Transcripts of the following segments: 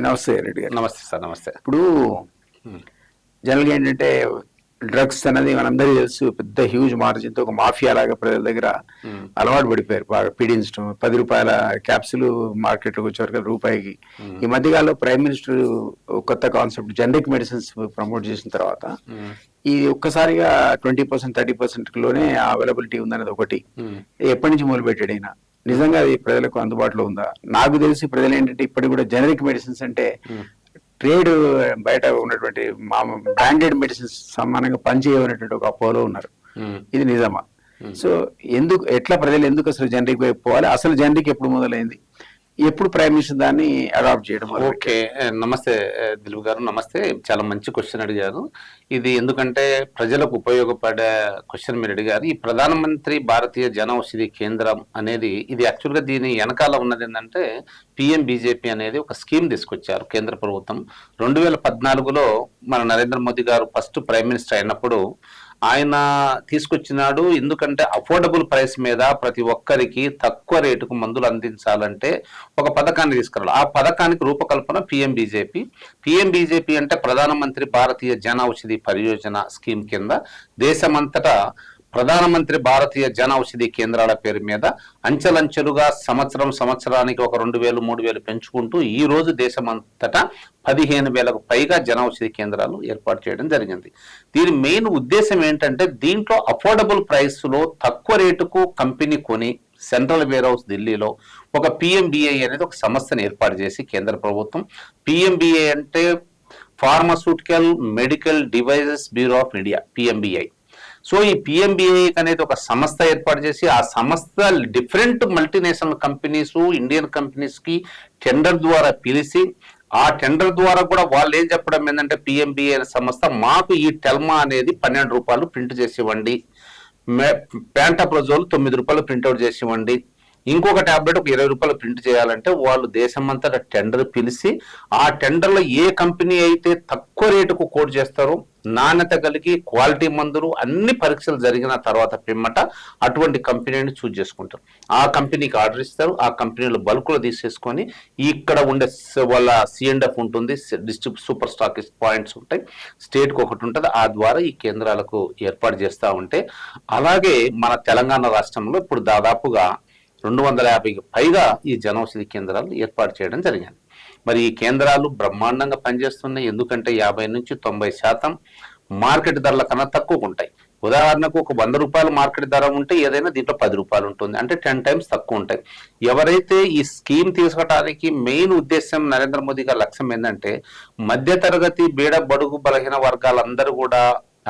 నమస్తే రెడ్డి గారు. నమస్తే సార్ నమస్తే. ఇప్పుడు జనరల్గా ఏంటంటే డ్రగ్స్ అనేది మనందరికీ తెలుసు పెద్ద హ్యూజ్ మార్జిన్తో ఒక మాఫియా లాగా ప్రజల దగ్గర అలవాటు పడిపోయారు. బాగా పీడించడం పది రూపాయల క్యాప్సులు మార్కెట్లోకి వచ్చేవరకు రూపాయికి. ఈ మధ్యకాలంలో ప్రైమ్ మినిస్టర్ కొత్త కాన్సెప్ట్ జనరిక్ మెడిసిన్స్ ప్రమోట్ చేసిన తర్వాత ఈ ఒక్కసారిగా ట్వంటీ పర్సెంట్ థర్టీ పర్సెంట్లోనే అవైలబిలిటీ ఉందనేది ఒకటి. ఎప్పటి నుంచి మొదలు పెట్టాడు ఈయన? నిజంగా అది ప్రజలకు అందుబాటులో ఉందా? నాకు తెలిసి ప్రజలు ఏంటంటే ఇప్పటికి కూడా జనరిక్ మెడిసిన్స్ అంటే ట్రేడ్ బయట ఉన్నటువంటి మామ బ్రాండెడ్ మెడిసిన్స్ సమానంగా పనిచేయనటువంటి ఒక అపోలో ఉన్నారు. ఇది నిజమా? సో ఎందుకు ఎట్లా ప్రజలు ఎందుకు అసలు జనరిక్ వైపు పోవాలి? అసలు జనరిక్ ఎప్పుడు మొదలైంది? ఎప్పుడు ప్రైమ్ దాన్ని అడాప్ట్ చేయడం ఓకే. నమస్తే దిలీప్ గారు. నమస్తే. చాలా మంచి క్వశ్చన్ అడిగారు. ఇది ఎందుకంటే ప్రజలకు ఉపయోగపడే క్వశ్చన్ మీరు అడిగారు. ఈ ప్రధానమంత్రి భారతీయ జనౌషధి కేంద్రం అనేది ఇది యాక్చువల్గా దీని వెనకాల ఉన్నది ఏంటంటే పిఎం బీజేపీ అనేది ఒక స్కీమ్ తీసుకొచ్చారు కేంద్ర ప్రభుత్వం. రెండు వేల పద్నాలుగులో మన నరేంద్ర మోదీ గారు ఫస్ట్ ప్రైమ్ మినిస్టర్ అయినప్పుడు ఆయన తీసుకొచ్చినాడు. ఎందుకంటే అఫోర్డబుల్ ప్రైస్ మీద ప్రతి ఒక్కరికి తక్కువ రేటుకు మందులు అందించాలంటే ఒక పథకాన్ని తీసుకురావాలి ఆ పథకానికి రూపకల్పన పిఎం బీజేపీ. పిఎం బీజేపీ అంటే ప్రధానమంత్రి భారతీయ జన ఔషధి పరియోజన స్కీమ్ కింద దేశమంతటా ప్రధానమంత్రి భారతీయ జన ఔషధి కేంద్రాల పేరు మీద అంచెలంచెలుగా సంవత్సరం సంవత్సరానికి ఒక రెండు వేలు మూడు వేలు పెంచుకుంటూ ఈ రోజు దేశమంతటా పదిహేను వేలకు పైగా జన ఔషధి కేంద్రాలు ఏర్పాటు చేయడం జరిగింది. దీని మెయిన్ ఉద్దేశం ఏంటంటే దీంట్లో అఫోర్డబుల్ ప్రైస్లో తక్కువ రేటుకు కంపెనీ కొని సెంట్రల్ వేర్ హౌస్ ఢిల్లీలో ఒక పిఎంబిఐ అనేది ఒక సంస్థను ఏర్పాటు చేసి కేంద్ర ప్రభుత్వం. పిఎంబిఐ అంటే pharmaceutical medical devices bureau of India PMBI. So ఈ పిఎంబిఐ అనేది ఒక సంస్థ ఏర్పాటు చేసి ఆ సంస్థ డిఫరెంట్ మల్టీనేషనల్ కంపెనీస్ ఇండియన్ కంపెనీస్కి టెండర్ ద్వారా పిలిచి ఆ టెండర్ ద్వారా కూడా వాళ్ళు ఏం చెప్పడం ఏంటంటే పిఎంబిఐ అనే సంస్థ మాకు ఈ టెల్మా అనేది పన్నెండు రూపాయలు ప్రింట్ చేసి ఇవ్వండి ప్యాంటాప్రోజోల్ తొమ్మిది రూపాయలు ప్రింట్అవుట్ చేసి ఇవ్వండి ఇంకొక టాబ్లెట్ ఒక ఇరవై రూపాయలు ప్రింట్ చేయాలంటే వాళ్ళు దేశమంతటా టెండర్ పిలిచి ఆ టెండర్లో ఏ కంపెనీ అయితే తక్కువ రేటుకు కోట్ చేస్తారో నాణ్యత కలిగి క్వాలిటీ మందులు అన్ని పరీక్షలు జరిగిన తర్వాత పిమ్మట అటువంటి కంపెనీని చూజ్ చేసుకుంటారు. ఆ కంపెనీకి ఆర్డర్ ఇస్తారు. ఆ కంపెనీలు బల్కులు తీసేసుకొని ఇక్కడ ఉండే వాళ్ళ సిఎండ్ఎఫ్ ఉంటుంది. డిస్ట్రిక్ట్ సూపర్ స్టాక్ పాయింట్స్ ఉంటాయి. స్టేట్కి ఒకటి ఉంటుంది. ఆ ద్వారా ఈ కేంద్రాలకు ఏర్పాటు చేస్తూ ఉంటే అలాగే మన తెలంగాణ రాష్ట్రంలో ఇప్పుడు దాదాపుగా రెండు వందల యాభైకి పైగా ఈ జనౌషధి కేంద్రాలు ఏర్పాటు చేయడం జరిగింది. మరి ఈ కేంద్రాలు బ్రహ్మాండంగా పనిచేస్తున్నాయి. ఎందుకంటే యాభై నుంచి తొంభై శాతం మార్కెట్ ధరల కన్నా తక్కువ ఉంటాయి. ఉదాహరణకు ఒక వంద రూపాయల మార్కెట్ ధర ఉంటే ఏదైనా దీంట్లో పది రూపాయలు ఉంటుంది. అంటే టెన్ టైమ్స్ తక్కువ ఉంటాయి. ఎవరైతే ఈ స్కీమ్ తీసుకోవడానికి మెయిన్ ఉద్దేశం నరేంద్ర మోదీ గారి లక్ష్యం ఏంటంటే మధ్యతరగతి బీడ బడుగు బలహీన వర్గాలందరూ కూడా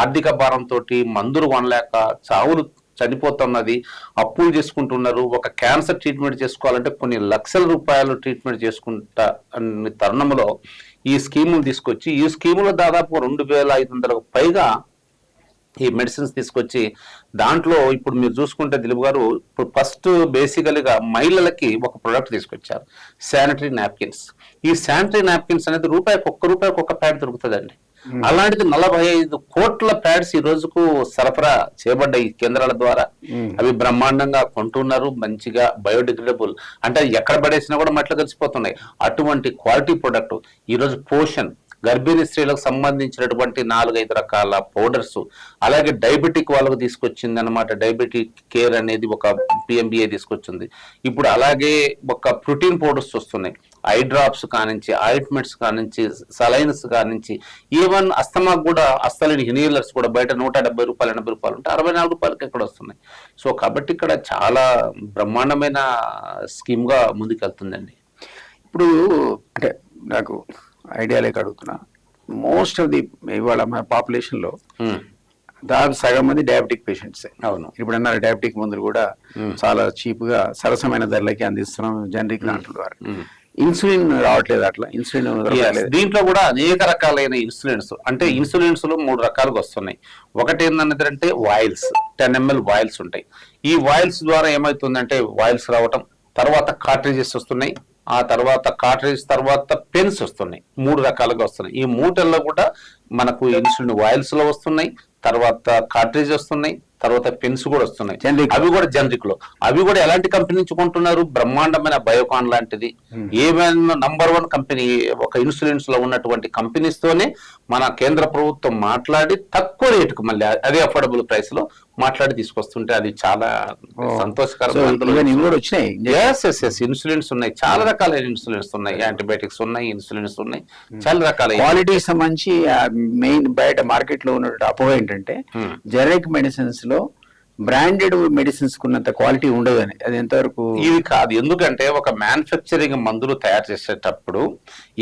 ఆర్థిక భారంతో మందులు కొనలేక చావులు చనిపోతున్నది అప్పులు చేసుకుంటున్నారు ఒక క్యాన్సర్ ట్రీట్మెంట్ చేసుకోవాలంటే కొన్ని లక్షల రూపాయలు ట్రీట్మెంట్ చేసుకుంటా అనే తరుణంలో ఈ స్కీములు తీసుకొచ్చి ఈ స్కీములో దాదాపు రెండు వేల ఐదు వందలకు పైగా ఈ మెడిసిన్స్ తీసుకొచ్చి దాంట్లో ఇప్పుడు మీరు చూసుకుంటే దిలీప్ గారు ఇప్పుడు ఫస్ట్ బేసికల్గా మహిళలకి ఒక ప్రొడక్ట్ తీసుకొచ్చారు శానిటరీ నాప్కిన్స్. ఈ శానిటరీ నాప్కిన్స్ అనేది రూపాయికి ఒక్క రూపాయికి ఒక్క ప్యాడ్ దొరుకుతుందండి. అలాంటిది నలభై ఐదు కోట్ల ప్యాడ్స్ ఈ రోజుకు సరఫరా చేయబడ్డాయి ఈ కేంద్రాల ద్వారా. అవి బ్రహ్మాండంగా కొంటున్నారు మంచిగా బయోడిగ్రేడబుల్. అంటే ఎక్కడ పడేసినా కూడా మట్లో కలిసిపోతున్నాయి. అటువంటి క్వాలిటీ ప్రొడక్ట్ ఈ రోజు పోషన్ గర్భిణీ స్త్రీలకు సంబంధించినటువంటి నాలుగైదు రకాల పౌడర్స్ అలాగే డయాబెటిక్ వాళ్ళకు తీసుకొచ్చింది అనమాట డయాబెటిక్ కేర్ అనేది ఒక పిఎంబిఏ తీసుకొచ్చింది. ఇప్పుడు అలాగే ఒక ప్రోటీన్ పౌడర్స్ వస్తున్నాయి. ఐ డ్రాప్స్ కానించి ఆయింట్మెంట్స్ కానించి సలైన్స్ కానించి ఈవెన్ అస్తమాకు కూడా అస్తలేని ఇన్హేలర్స్ కూడా బయట నూట డెబ్బై రూపాయలు ఎనభై రూపాయలు ఉంటే అరవై నాలుగు రూపాయలకి ఎక్కడ వస్తున్నాయి? సో కాబట్టి ఇక్కడ చాలా బ్రహ్మాండమైన స్కీమ్గా ముందుకెళ్తుందండి. ఇప్పుడు అంటే నాకు ఐడియా లేక అడుగుతున్నా. మోస్ట్ ఆఫ్ ది ఇవాళ మన పాపులేషన్లో ఉమ్, దాదాపు సగం మంది డయాబెటిక్ పేషెంట్స్ అవును. ఇప్పుడు అన్నారు డయాబెటిక్ మందులు కూడా చాలా చీప్గా సరసమైన ధరలకి అందిస్తున్నాం జనరిక్ దాంట్లో ద్వారా. ఇన్సులిన్ రావట్లేదు అట్లా. ఇన్సులిన్ దీంట్లో కూడా అనేక రకాలైన ఇన్సులిన్స్. అంటే ఇన్సులిన్స్లో మూడు రకాలుగా వస్తున్నాయి. ఒకటి ఏంటంటే వాయిల్స్ టెన్ ఎంఎల్ వాయిల్స్ ఉంటాయి. ఈ వాయిల్స్ ద్వారా ఏమవుతుందంటే వాయిల్స్ రావటం తర్వాత కార్ట్రిజెస్ వస్తున్నాయి. ఆ తర్వాత కార్ట్రిజెస్ తర్వాత పెన్స్ వస్తున్నాయి. మూడు రకాలుగా వస్తున్నాయి. ఈ మూటల్లో కూడా మనకు ఇన్సులిన్ వాయిల్స్లో వస్తున్నాయి. తర్వాత కార్ట్రిజ్ వస్తున్నాయి. తర్వాత పెన్స్ కూడా వస్తున్నాయి. అవి కూడా జనరిక్లో అవి కూడా ఎలాంటి కంపెనీ నుంచి కొంటున్నారు? బ్రహ్మాండమైన బయోకాన్ లాంటిది. ఏమైనా నంబర్ వన్ కంపెనీ ఒక ఇన్సూరెన్స్లో ఉన్నటువంటి కంపెనీస్ తోనే మన కేంద్ర ప్రభుత్వం మాట్లాడి తక్కువ రేటుకు మళ్ళీ అదే అఫోర్డబుల్ ప్రైస్లో మాట్లాడి తీసుకొస్తుంటే అది చాలా సో సంతోషకరమైన ఈవెన్ ఇవి కూడా వచ్చినాయి? ఎస్ ఎస్ ఎస్ ఇన్సులిన్స్ ఉన్నాయి. చాలా రకాలైన ఇన్సులిన్స్ ఉన్నాయి. యాంటీబయాటిక్స్ ఉన్నాయి ఇన్సులిన్స్ ఉన్నాయి. చాలా రకాల క్వాలిటీకి సంబంధించి మెయిన్ బయట మార్కెట్లో ఉన్న అపోహ ఏంటంటే. జెనరిక్ మెడిసిన్స్ లో బ్రాండెడ్ మెడిసిన్స్ కున్నంత క్వాలిటీ ఉండదు అని అది ఎంతవరకు ఇది కాదు. ఎందుకంటే ఒక మ్యానుఫ్యాక్చరింగ్ మందులు తయారు చేసేటప్పుడు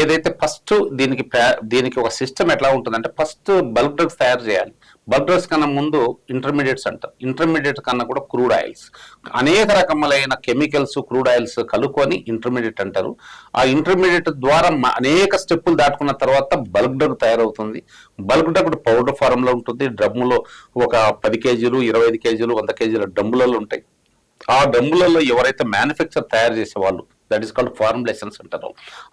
ఏదైతే ఫస్ట్ దీనికి దీనికి ఒక సిస్టమ్ ఎట్లా ఉంటుందంటే ఫస్ట్ బల్క్ డ్రగ్స్ తయారు చేయాలి. బల్క్ కన్నా ముందు ఇంటర్మీడియట్స్ అంటారు ఇంటర్మీడియట్ కన్నా కూడా క్రూడ్ ఆయిల్స్. అనేక రకములైన కెమికల్స్ క్రూడ్ ఆయిల్స్ కలుపుకొని ఇంటర్మీడియట్ అంటారు. ఆ ఇంటర్మీడియట్ ద్వారా అనేక స్టెప్పులు దాటుకున్న తర్వాత బల్క్ డ్రగ్ తయారవుతుంది. బల్క్ డ్రగ్ పౌడర్ ఫారంలో ఉంటుంది. డ్రమ్ములో ఒక పది కేజీలు ఇరవై ఐదు కేజీలు వంద కేజీల డ్రమ్ములలో ఉంటాయి. ఆ డ్రమ్ములలో ఎవరైతే మ్యానుఫ్యాక్చర్ తయారు చేసే వాళ్ళు దట్ ఈస్ కాల్డ్ ఫార్ములేషన్స్ అంటారు.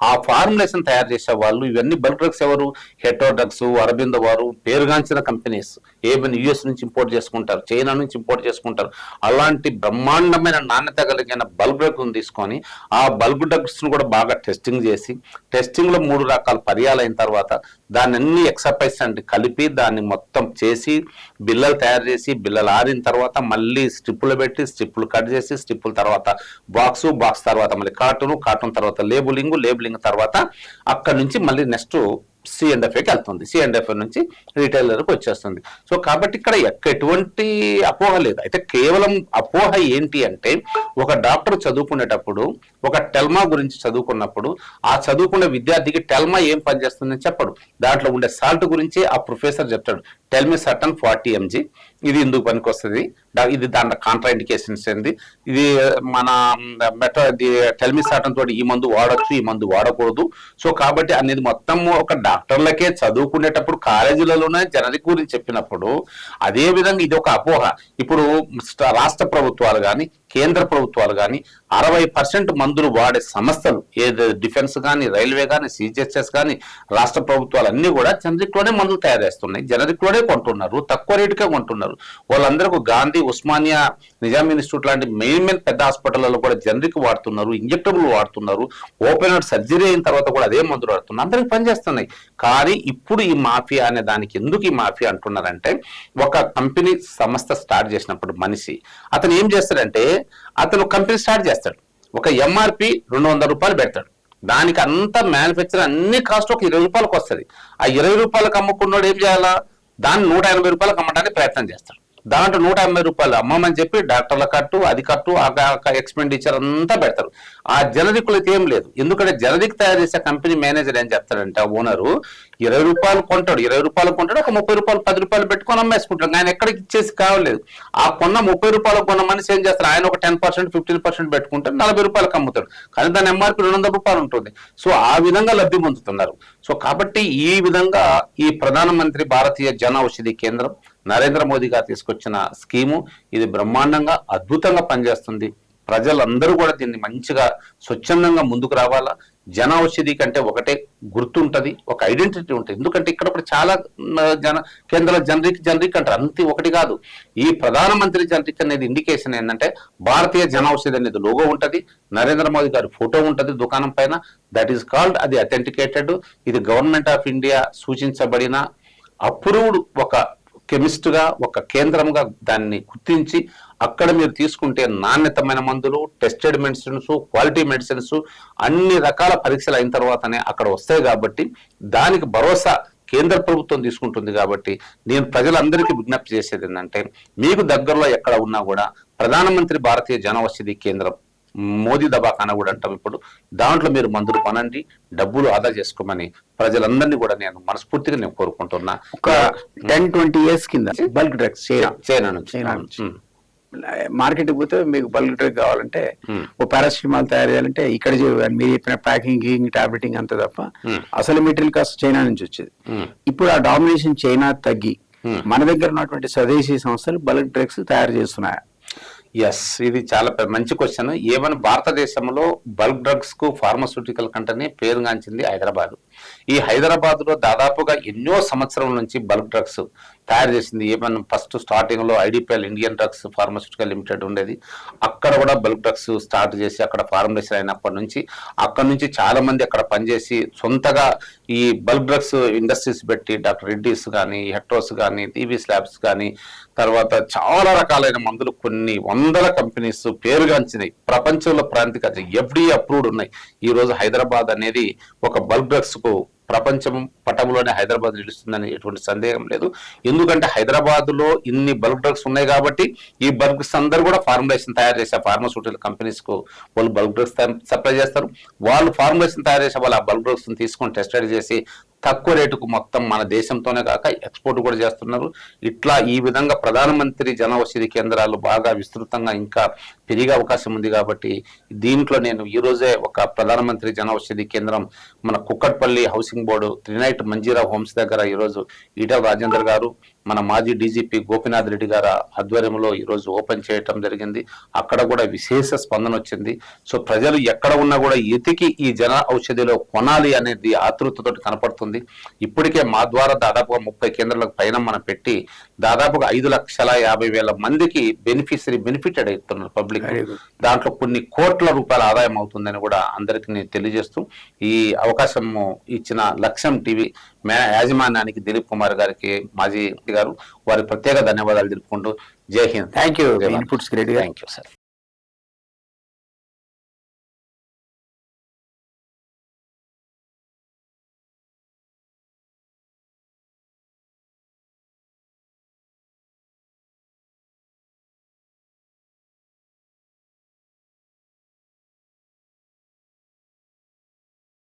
ఆ ఫార్ములేషన్ తయారు చేసే వాళ్ళు ఇవన్నీ బల్క్ డ్రగ్స్ ఎవరు? హెటో డ్రగ్స్ అరబింద వారు పేరుగాంచిన కంపెనీస్ ఏమైనా యుఎస్ నుంచి ఇంపోర్ట్ చేసుకుంటారు చైనా నుంచి ఇంపోర్ట్ చేసుకుంటారు. అలాంటి బ్రహ్మాండమైన నాణ్యత కలిగిన బల్క్ డ్రగ్ తీసుకొని ఆ బల్క్ డ్రగ్స్ను కూడా బాగా టెస్టింగ్ చేసి టెస్టింగ్లో మూడు రకాల పర్యాలు అయిన తర్వాత దాన్ని అన్ని ఎక్సర్సైజ్ అంటే కలిపి దాన్ని మొత్తం చేసి బిల్లలు తయారు చేసి బిల్లలు ఆరిన తర్వాత మళ్ళీ స్ట్రిప్పులు పెట్టి స్ట్రిప్పులు కట్ చేసి స్ట్రిప్పుల తర్వాత బాక్స్ బాక్స్ తర్వాత మళ్ళీ కార్టూన్ కార్టూన్ తర్వాత లేబులింగ్ లేబులింగ్ తర్వాత అక్కడ నుంచి మళ్ళీ నెక్స్ట్ సిఎండ్ఎఫ్ఏకి వెళ్తుంది. సిఎండ్ఎఫ్ఏ నుంచి రీటైలర్కి వచ్చేస్తుంది. సో కాబట్టి ఇక్కడ ఎక్క- ఎటువంటి అపోహ లేదు. అయితే కేవలం అపోహ ఏంటి అంటే ఒక డాక్టర్ చదువుకునేటప్పుడు ఒక టెల్మా గురించి చదువుకున్నప్పుడు ఆ చదువుకునే విద్యార్థికి టెల్మా ఏం పనిచేస్తుందని చెప్పడు. దాంట్లో ఉండే సాల్ట్ గురించి ఆ ప్రొఫెసర్ చెప్తాడు. టెల్మీ సటన్ ఫార్టీ ఎంజీ. ఇది ఎందుకు పనికొస్తుంది? ఇది దాంట్లో కాంట్రా ఇండికేషన్స్ ఏంది? ఇది మన మెట్రో టెల్మి తోటి ఈ మందు వాడొచ్చు ఈ మందు వాడకూడదు. సో కాబట్టి అనేది మొత్తం ఒక డాక్టర్లకే చదువుకునేటప్పుడు కాలేజీలలోనే జనరిక్ గురించి చెప్పినప్పుడు అదే విధంగా ఇది ఒక అపోహ. ఇప్పుడు రాష్ట్ర ప్రభుత్వాలు కానీ కేంద్ర ప్రభుత్వాలు కానీ అరవై పర్సెంట్ మందులు వాడే సంస్థలు ఏది డిఫెన్స్ కానీ రైల్వే కానీ సిజిహెచ్ఎస్ కానీ రాష్ట్ర ప్రభుత్వాలు అన్నీ కూడా జనరిక్లోనే మందులు తయారు చేస్తున్నాయి. జనరిక్లోనే కొంటున్నారు తక్కువ రేటుకే కొంటున్నారు. వాళ్ళందరికీ గాంధీ ఉస్మానియా నిజాం ఇన్స్టిట్యూట్ లాంటి మెయిన్ మెయిన్ పెద్ద హాస్పిటల్లో కూడా జనరిక్ వాడుతున్నారు ఇంజెక్టబుల్ వాడుతున్నారు ఓపెన్ హార్ట్ సర్జరీ అయిన తర్వాత కూడా అదే మందులు వాడుతున్నారు. అందరికి పనిచేస్తున్నాయి. కానీ ఇప్పుడు ఈ మాఫియా అనే దానికి ఎందుకు ఈ మాఫియా అంటున్నారంటే ఒక కంపెనీ సంస్థ స్టార్ట్ చేసినప్పుడు మనిషి అతను ఏం చేస్తాడంటే అతను కంపెనీ స్టార్ట్ చేస్తాడు. ఒక ఎంఆర్పి రెండు వందల రూపాయలు పెడతాడు. దానికి అంత మ్యానుఫ్యాక్చర్ అన్ని కాస్ట్ ఒక ఇరవై రూపాయలకు వస్తుంది. ఆ ఇరవై రూపాయలకు అమ్ముకున్నాడు ఏం చేయాలా? దాన్ని నూట ఎనభై రూపాయలకు అమ్మడానికి ప్రయత్నం చేస్తాడు. దాంట్లో నూట ఎనభై రూపాయలు అమ్మమని చెప్పి డాక్టర్ల కట్టు అది కట్టు ఆ ఎక్స్పెండిచర్ అంతా పెడతారు. ఆ జనరిక్లు అయితే ఏం లేదు. ఎందుకంటే జనరిక్ తయారు చేసే కంపెనీ మేనేజర్ ఏం చెప్తాడంటే ఆ ఓనరు ఇరవై రూపాయలు కొంటాడు. ఇరవై రూపాయలు కొంటాడు. ఒక ముప్పై రూపాయలు పది రూపాయలు పెట్టుకొని అమ్మేసుకుంటాడు. ఆయన ఎక్కడికి ఇచ్చేసి కావలేదు. ఆ కొన్న ముప్పై రూపాయలు కొన్న మనిషి ఏం చేస్తారు ఆయన ఒక టెన్ పర్సెంట్ ఫిఫ్టీన్ పర్సెంట్ పెట్టుకుంటాడు నలభై రూపాయలకు అమ్ముతాడు. కానీ దాని ఎంఆర్పి రెండు వందల రూపాయలు ఉంటుంది. సో ఆ విధంగా లబ్ధి పొందుతున్నారు. సో కాబట్టి ఈ విధంగా ఈ ప్రధానమంత్రి భారతీయ జన ఔషధి కేంద్రం నరేంద్ర మోదీ గారు తీసుకొచ్చిన స్కీము ఇది బ్రహ్మాండంగా అద్భుతంగా పనిచేస్తుంది. ప్రజలందరూ కూడా దీన్ని మంచిగా స్వచ్ఛందంగా ముందుకు రావాలా? జన ఔషధి కంటే ఒకటే గుర్తుంటది ఒక ఐడెంటిటీ ఉంటుంది. ఎందుకంటే ఇక్కడ ఇప్పుడు చాలా జన కేంద్ర జనరిక్ జనరిక్ అంటారు. అంత ఒకటి కాదు. ఈ ప్రధానమంత్రి జనరిక్ అనేది ఇండికేషన్ ఏంటంటే భారతీయ జన ఔషధి అనేది లోగో ఉంటుంది. నరేంద్ర మోదీ గారి ఫోటో ఉంటుంది దుకాణం పైన. దట్ ఈస్ కాల్డ్ అది అథెంటికేటెడ్ ఇది గవర్నమెంట్ ఆఫ్ ఇండియా సూచించబడిన అప్రూవ్డ్ ఒక కెమిస్ట్గా ఒక కేంద్రంగా దాన్ని గుర్తించి అక్కడ మీరు తీసుకుంటే నాణ్యతమైన మందులు టెస్టెడ్ మెడిసిన్స్ క్వాలిటీ మెడిసిన్స్ అన్ని రకాల పరీక్షలు అయిన తర్వాతనే అక్కడ వస్తాయి కాబట్టి దానికి భరోసా కేంద్ర ప్రభుత్వం తీసుకుంటుంది కాబట్టి నేను ప్రజలందరికీ విజ్ఞప్తి చేసేది ఏంటంటే మీకు దగ్గరలో ఎక్కడ ఉన్నా కూడా ప్రధానమంత్రి భారతీయ జనౌషధి కేంద్రం మోదీ దవాఖానా కూడా అంటాం ఇప్పుడు దాంట్లో మీరు మందులు కొనండి డబ్బులు ఆదా చేసుకోమని ప్రజలందరినీ కూడా నేను మనస్ఫూర్తిగా నేను కోరుకుంటున్నా. ఒక టెన్ ట్వంటీ ఇయర్స్ కింద బల్క్ డ్రగ్స్ చైనా నుంచి. మార్కెట్ పోతే మీకు బల్క్ డ్రగ్ కావాలంటే Hmm. ఓ పారాసిటమాల్ తయారు చేయాలంటే ఇక్కడ మీరు చెప్పిన ప్యాకింగ్ గీకింగ్ టాబ్లెటింగ్ అంతే తప్ప Hmm. అసలు మెటీరియల్ కాస్ట్ చైనా నుంచి వచ్చేది ఉమ్. ఇప్పుడు ఆ డామినేషన్ చైనా తగ్గి Hmm. మన దగ్గర ఉన్నటువంటి స్వదేశీ సంస్థలు బల్క్ డ్రగ్స్ తయారు చేస్తున్నాయి ఎస్ ఇది చాలా మంచి క్వశ్చన్ ఏమని భారతదేశంలో బల్క్ డ్రగ్స్కు ఫార్మస్యూటికల్ కంటనే పేరుగాంచింది హైదరాబాద్ ఈ హైదరాబాద్లో దాదాపుగా ఎన్నో సంవత్సరాల నుంచి బల్క్ డ్రగ్స్ తయారు చేసింది. ఏమన్నా ఫస్ట్ స్టార్టింగ్లో IDPL Indian drugs pharmaceutical limited ఉండేది. అక్కడ కూడా బల్క్ డ్రగ్స్ స్టార్ట్ చేసి అక్కడ ఫార్మేషన్ అయినప్పటి నుంచి అక్కడ నుంచి చాలా మంది అక్కడ పనిచేసి సొంతగా ఈ బల్క్ డ్రగ్స్ ఇండస్ట్రీస్ పెట్టి డాక్టర్ రెడ్డిస్ కానీ హెట్రోస్ కానీ టీవీ స్లాబ్స్ కానీ తర్వాత చాలా రకాలైన మందులు కొన్ని వందల కంపెనీస్ పేరుగాంచినాయి. ప్రపంచంలో ప్రాంతిక ఎఫ్డీ అప్రూవ్డ్ ఉన్నాయి. ఈ రోజు హైదరాబాద్ అనేది ఒక బల్క్ డ్రగ్స్ రేపు ప్రపంచం పటంలోనే హైదరాబాద్ నిలుస్తుందని ఎటువంటి సందేహం లేదు. ఎందుకంటే హైదరాబాద్లో ఇన్ని బల్క్ డ్రగ్స్ ఉన్నాయి కాబట్టి ఈ బల్క్ అందరూ కూడా ఫార్ములేషన్ తయారు చేసే ఫార్మాస్యూటికల్ కంపెనీస్కు వాళ్ళు బల్క్ డ్రగ్స్ సప్లై చేస్తారు. వాళ్ళు ఫార్ములేషన్ తయారు చేసే వాళ్ళు ఆ బల్క్ డ్రగ్స్ తీసుకొని టెస్ట్ చేసి తక్కువ రేటుకు మొత్తం మన దేశంతోనే కాక ఎక్స్పోర్ట్ కూడా చేస్తున్నారు. ఇట్లా ఈ విధంగా ప్రధానమంత్రి జన ఔషధి కేంద్రాలు బాగా విస్తృతంగా ఇంకా పెరిగే అవకాశం ఉంది కాబట్టి దీంట్లో నేను ఈరోజే ఒక ప్రధానమంత్రి జన ఔషధి కేంద్రం మన కుక్కట్పల్లి హౌసింగ్ బోర్డు త్రినైట్ మంజీరా హోమ్స్ దగ్గర ఈరోజు ఈటల రాజేందర్ గారు మన మాజీ డీజీపీ గోపినాథ్ రెడ్డి గారి ఆధ్వర్యంలో ఈరోజు ఓపెన్ చేయటం జరిగింది. అక్కడ కూడా విశేష స్పందన వచ్చింది. సో ప్రజలు ఎక్కడ ఉన్నా కూడా ఎతికి ఈ జన ఔషధిలో కొనాలి అనేది ఆతృతతో కనపడుతుంది. ఇప్పటికే మా ద్వారా దాదాపుగా ముప్పై కేంద్రాలకు పైన మనం పెట్టి దాదాపుగా ఐదు లక్షల యాభై వేల మందికి బెనిఫిషరీ బెనిఫిటెడ్ అవుతున్నారు పబ్లిక్. దాంట్లో కొన్ని కోట్ల రూపాయల ఆదాయం అవుతుందని కూడా అందరికీ నేను తెలియజేస్తూ ఈ అవకాశం ఇచ్చిన లక్ష్యం టీవీ మే యాజమాన్యానికి దిలీప్ కుమార్ గారికి మాజీ గారు. వారి ప్రత్యేక ధన్యవాదాలు తెలుపుకుంటూ జై Hind. Thank you inputs great thank you sir